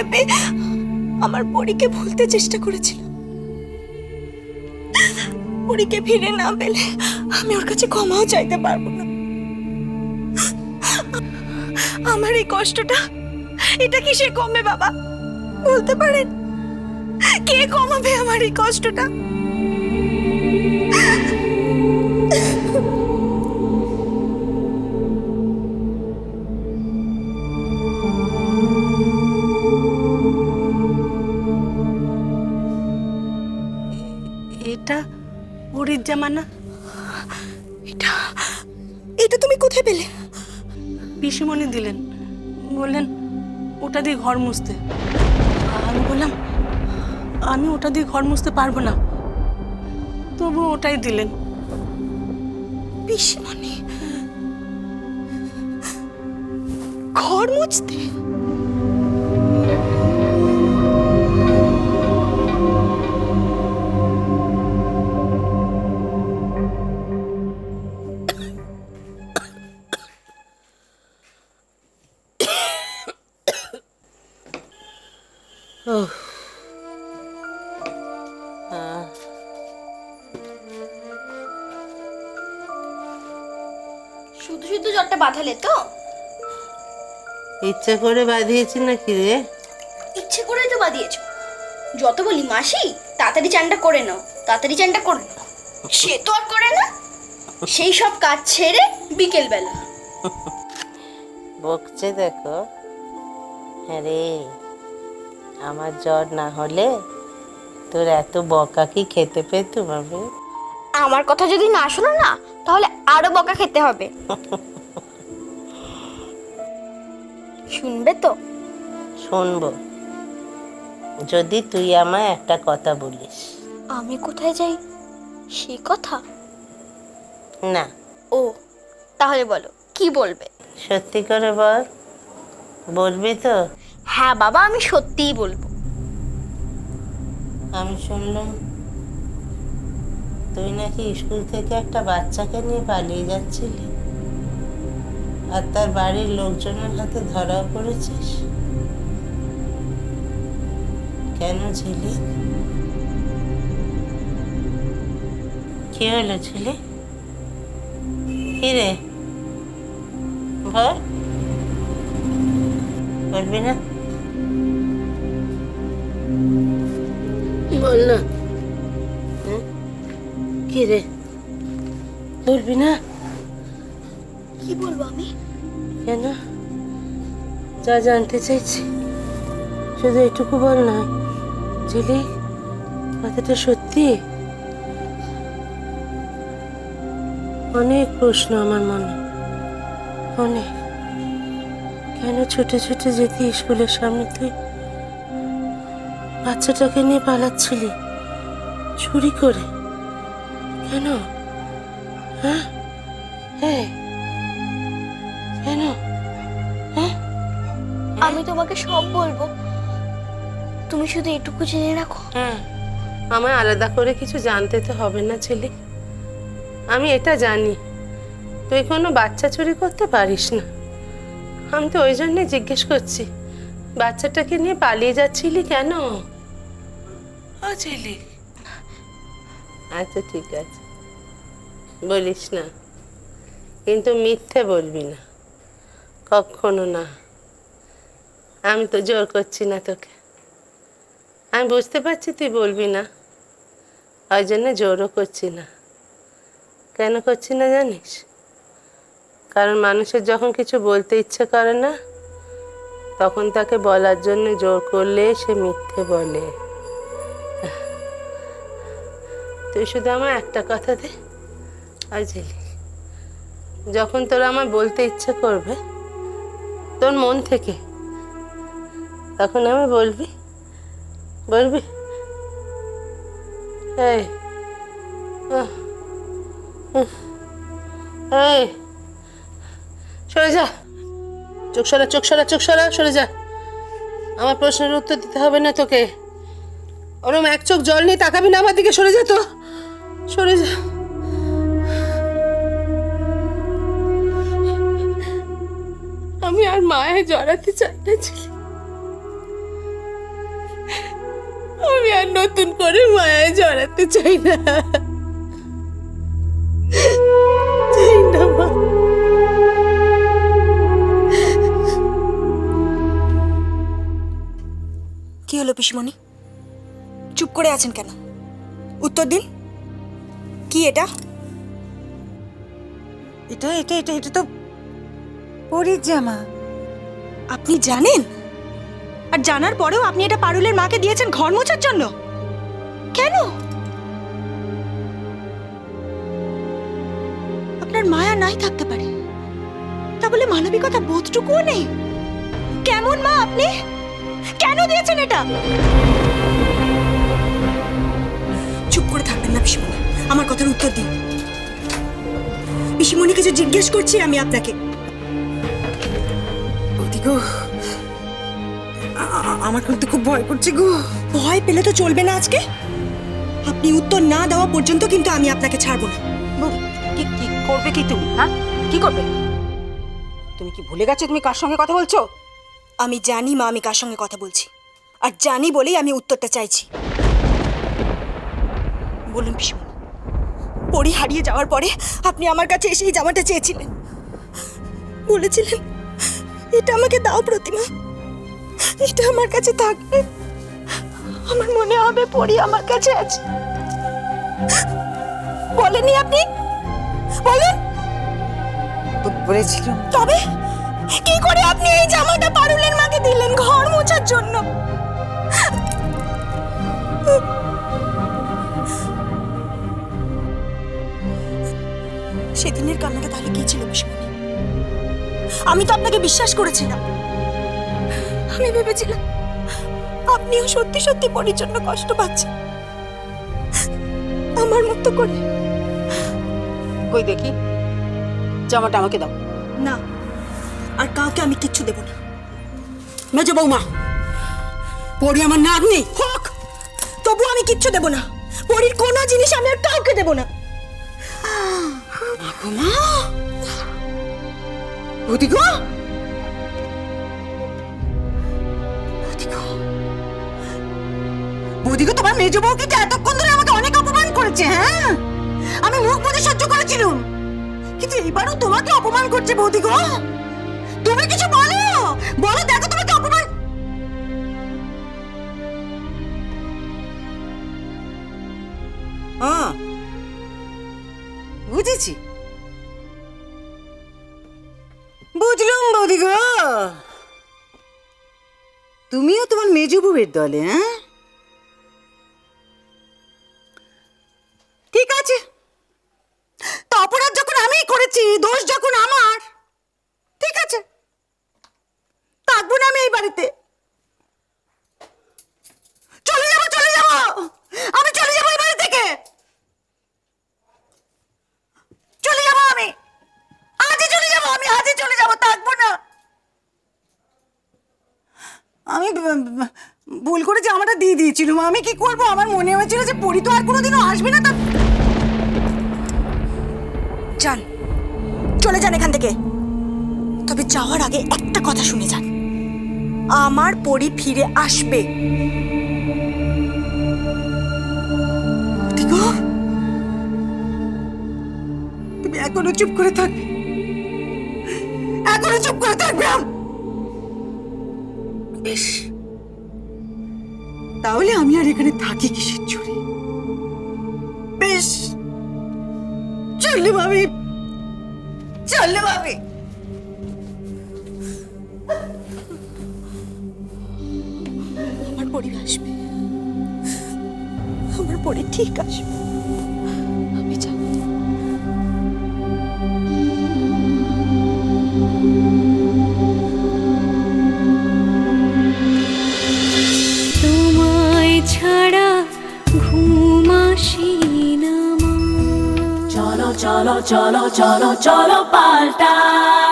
কেঁপে আমার পরীকে ভুলতে চেষ্টা করেছিল। পরীকে ফিরে না পেলে আমি ওর কাছে ক্ষমাও চাইতে পারব না। আমার এই কষ্টটা, এটা কি সে কমবে বাবা? বলতে পারেন? কে কমাবে আমার এই কষ্টটা? পরীর জামা না এটা এটা তুমি কোথায় পেলে? পিসিমণি দিলেন। বললেন, ওটা দিয়ে ঘর মুছতে। আমি বললাম, আমি ওটা দিয়ে ঘর মুছতে পারব না। তবু ওটাই দিলেন। পিসিমণি, ঘর মুছতে? শুধু শুধু জ্বরটা বাঁধালে তো? ইচ্ছে করে বাঁধিয়েছি নাকি রে? ইচ্ছে করেই তো বাঁধিয়েছো। যত বলি মাসি তাড়াতাড়ি চানটা করে নাও তাড়াতাড়ি চানটা করে নাও। সে তো আর করে না। সেই সব কাজ ছেড়ে বিকেল বেলা বকছে দেখো। হ্যাঁ রে আমার জ্বর না হলে তোর এত বকা কি খেতে পেতুম আমি? আমার কথা যদি না শোনো না তাহলে আরও বকা খেতে হবে। শুনবে তো? শুনব। যদি তুই আমায় একটা কথা বলিস। আমি কোথায় যাই? সে কথা? না। ও তাহলে বলো কি বলবে? সত্যি করে বল। বলবি তো? হ্যাঁ বাবা আমি সত্যিই বলব। আমি শুনলাম। তুই নাকি স্কুল থেকে একটা বাচ্চাকে নিয়ে পালিয়ে যাচ্ছিলি? আর তার বাড়ির লোকজনের হাতে ধরাও পড়েছিস? কেন ছিলি? কি হলো ছিলি? কি রে বল। বলবি না? বল না? কি রে বলবি না? কি বলব আমি? কেন? যা জানতে চাইছি। শুধু এটুকু বল না ঝিলি কথাটা সত্যি? অনেক প্রশ্ন আমার মনে। অনেক। কেন ছুটে ছুটে যেতে স্কুলের সামনে তুই? বাচ্চাটাকে নিয়ে পালাচ্ছিলি? চুরি করে? কেন হ্যাঁ হ্যাঁ কেন হ্যাঁ আমি তোমাকে সব বলব। তুমি শুধু এটুকু জেনে রাখো। হ্যাঁ আমায় আলাদা করে কিছু জানতে তো হবে না ছেলে। আমি এটা জানি। তুই কোনো বাচ্চা চুরি করতে পারিস না। আমি তো ওই জন্যে জিজ্ঞেস করছি বাচ্চাটাকে নিয়ে পালিয়ে যাচ্ছিলি কেন? ও ছেলে আচ্ছা ঠিক আছে। বলিস না। কিন্তু মিথ্যে বলবি না। কখনো না। আমি তো জোর করছি না তোকে। আমি বুঝতে পারছি তুই বলবি না। ওই জন্য জোরও করছি না। কেন করছি না জানিস? কারণ মানুষের যখন কিছু বলতে ইচ্ছে করে না, তখন তাকে বলার জন্য জোর করলে সে মিথ্যে বলে। তুই শুধু আমার একটা কথা দে আজলি যখন তোর আমার বলতে ইচ্ছে করবে, তোর মন থেকে, তখন আমি বলবি বলবি এই, সরে যা। চোখ সরা চোখ সরা চোখ সরা, সরে যা। আমার প্রশ্নের উত্তর দিতে হবে না তোকে। ওরম এক চোখ জল নিয়ে তাকাবি না আমার দিকে, সরে যা তো। সরে যা। আমি আর মায়ে জড়াতে চাই আমি আর নতুন করে মায়ায় জড়াতে চাই না। চাই না, মা। কি হলো পিসমণি? চুপ করে আছেন কেন? উত্তর দিন। কি এটা? এটা এটা এটা এটা তো পরীর জামা। আপনি জানেন? আর জানার পরেও আপনি এটা পারুলের মাকে দিয়েছেন ঘর মোছার জন্য? কেন? আপনার মায়া নাই থাকতে পারে। তা বলে মানবিকতা বোধটুকুও নেই। কেমন মা আপনি? কেন দিয়েছেন এটা? চুপ করে থাকবেন না পিসিমণি আমার কথার উত্তর দিন। পিসিমণি কিছু জিজ্ঞেস করছি আমি আপনাকে। গো আমার কিন্তু খুব ভয় করছে গো। ভয় পেলে তো চলবে না আজকে? আপনি উত্তর না দেওয়া পর্যন্ত কিন্তু আমি আপনাকে ছাড়বো না। কি কি করবে কি তুমি হ্যাঁ? কি করবে? তুমি কি ভুলে গেছো তুমি কার সঙ্গে কথা বলছো? আমি জানি মা আমি কার সঙ্গে কথা বলছি। আর জানি বলেই আমি উত্তরটা চাইছি। বলুন পিসমণি। পরি হারিয়ে যাওয়ার পরে আপনি আমার কাছে এসে এই জামাটা চেয়েছিলেন। বলেছিলেন এটা আমাকে দাও প্রতিমা। এটা আমার কাছে থাকবে। আমার মনে হবে পরি আমার কাছে আছে। বলেননি আপনি? বলেন। বলেছিলাম। তবে কি করে আপনি এই জামাটা পারুলের মাকে দিলেন ঘর মোছার জন্য? সেদিনের কান্নাটা তাহলে কি ছিল বিষ্ণু আমি তো আপনাকে বিশ্বাস করেছিলাম। আমি ভেবেছিলাম আপনিও সত্যি সত্যি পরির জন্য কষ্ট পাচ্ছেন। আমার মতো করে। কই দেখি? জামাটা আমাকে দাও। না আর কাউকে আমি কিচ্ছু দেব না। মেজো বৌমা পরি আমার নাতনি। হোক তবু আমি কিচ্ছু দেব না। পরীর কোনো জিনিস আমি আর কাউকে দেব না। মা বৌদি গো বৌদি গো বৌদি গো তোমার মেজো বউ কিন্তু এতক্ষণ ধরে আমাকে অনেক অপমান করেছে হ্যাঁ? আমি মুখ বুঝে সহ্য করেছিলাম। কিন্তু এবারও তোমাকে অপমান করছে বৌদি গো তুমি কিছু বলো? বলো, দেখো তোমাকে অপমান বুঝেছি। বুঝলাম বৌদি গো তুমিও তোমার মেজো বউয়ের দলে হ্যাঁ? ঠিক আছে। তো অপরাধ যখন আমিই করেছি, দোষ যখন আমার, ঠিক আছে? থাকব না আমি এই বাড়িতে। চলে যাব চলে যাব! আমি চলে যাব এই বাড়ি থেকে। চলে যাব আমি। চলে যাব, থাকব না। আমি ভুল করে জামাটা দিয়ে দিয়েছিলাম আমি কি করব? আমার মনে হয়েছিল যে পরি তো আর কোনোদিনও আসবে না, তা যান চলে যান এখান থেকে। তবে যাওয়ার আগে একটা কথা শুনে যান। আমার পরি ফিরে আসবে। তুমি এখনও চুপ করে থাকবে? এখনও চুপ করে থাকবে বেশ। তাহলে আমি আর এখানে থাকি কিসের চুরি? বেশ। চললে ভাবি। চললে ভাবি। আমার পরি আসবে। আমার পরি ঠিক আসবে। মা। চলো চলো চলো চলো চলো পাল্টাই